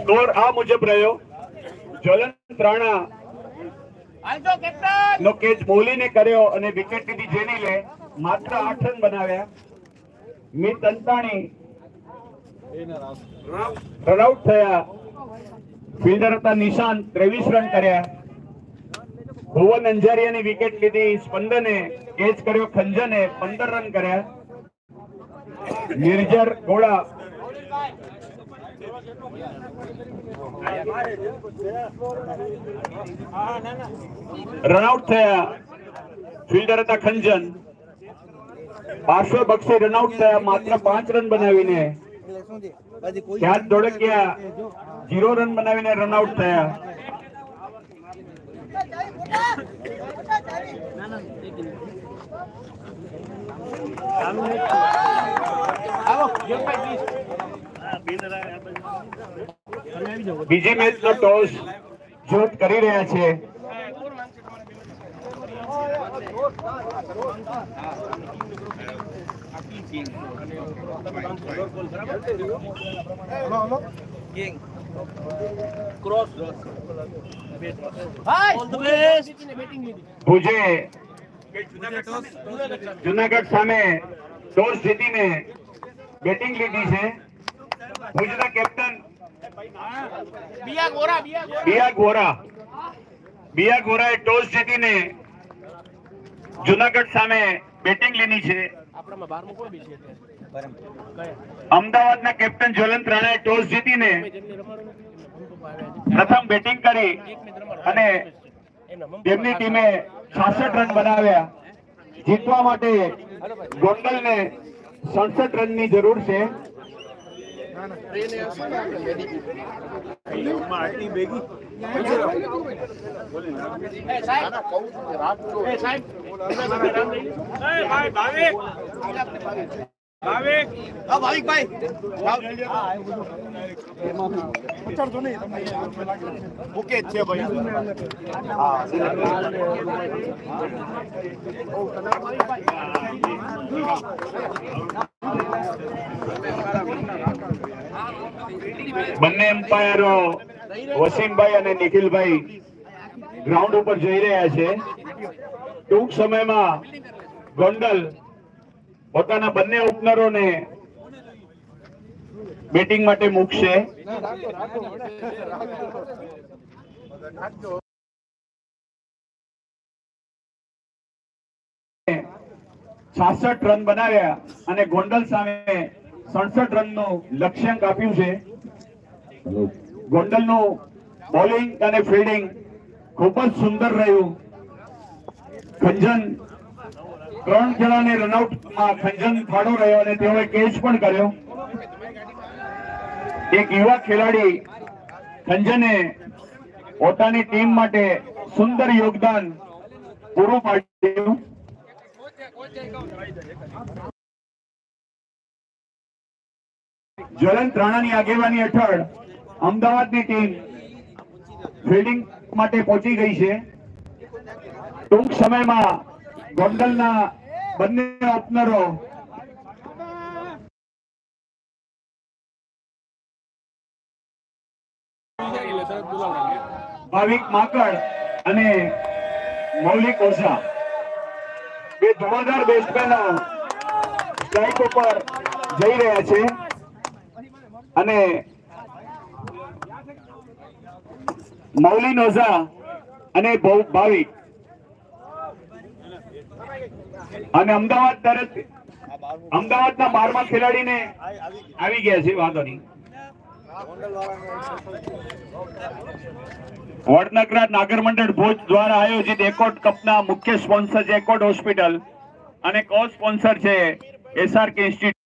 Score આ મુજબ રહ્યો. જ્વલંત રાણા નો કેચ મોલીને કર્યો અને વિકેટ લીધી જેની લે માત્ર આઠ રન બનાવ્યા. મિત અંતાણી રનઆઉટ થયા. ફિલ્ડર હતા નિશાન ત્રેવીસ રન કર્યા. ભુવન અંજારિયાની વિકેટ લીધી સ્પંદને કેચ કર્યો ખંજને પંદર રન કર્યા. નિર્જર ગોળા રનઆઉટ થયા. ફિલ્ડર હતા ખંજન. પાર્શ્વ બક્ષી રનઆઉટ થયા. માત્ર પાંચ રન બનાવીને. ત્યાં ધોળકિયા જીરો રન બનાવીને રનઆઉટ થયા. આવો બીજી મેચ નો ટોસ જોત કરી રહ્યા છે. ભાઈ ઓલ ધ બેસ્ટ બેટિંગ લીધી ભુજે જુનાગઢ સામે ટોસ જીતીને બેટિંગ લીધી છે. ભુજના કેપ્ટન બિયા ગોરા બિયા ગોરા. બિયા ગોરાએ ટોસ જીતીને જુનાગઢ સામે બેટિંગ લીધી છે. અમદાવાદના કેપ્ટન જ્વલંત રાણાએ ટોસ જીતીને. પ્રથમ બેટિંગ કરી અને તેમની ટીમે 66 રન બનાવ્યા. જીતવા માટે ગોંડલને 67 રનની જરૂર છે. સાહેબ. એ ભાઈ ભાવિક ભાઈ મુકેશ છે ભાઈ બંને એમ્પાયરો વસીમભાઈ અને નિખિલભાઈ ગ્રાઉન્ડ ઉપર જઈ રહ્યા છે. ટૂંક સમયમાં ગોંડલ પોતાના બંને ઓપનરોને બેટિંગ માટે મૂકશે. છાસઠ રન બનાવ્યા અને ગોંડલ સામે સડસઠ રનનું લક્ષ્યાંક આપ્યું છે. ગોંડલનું બોલિંગ અને ફિલ્ડિંગ ખૂબ જ સુંદર રહ્યું. ખંજન, ત્રણ જણાને રનઆઉટમાં ખંજન ફાળો રહ્યો અને તેઓએ કેચ પણ કર્યો. એક યુવા ખેલાડી ખંજને પોતાની ટીમ માટે સુંદર યોગદાન પૂરું પાડ્યું. જ્વલંત રાણાની આગેવાની હેઠળ અમદાવાદની ટીમ ફિલ્ડિંગ માટે પહોંચી ગઈ છે. ટૂંક સમયમાં ગોંડલના બંને ઓપનરો ભાવિક માકડ અને મૌલિક ઓઝા. બે ધોરણદાર બેટ્સમેનો સ્ટ્રાઇક ઉપર જઈ રહ્યા છે. અને મૌલિન ઓઝા અને ભાવિક. અને અમદાવાદ તરફ અમદાવાદના બારમા ખેલાડીને આવી ગયા છે, વાંધો નહીં. વડનગરા નાગર મંડળ ભુજ દ્વારા આયોજિત એકોટ કપના મુખ્ય સ્પોન્સર છે, એકોટ હોસ્પિટલ. અને કો સ્પોન્સર છે એસઆરકે ઇન્સ્ટિટ્યૂટ.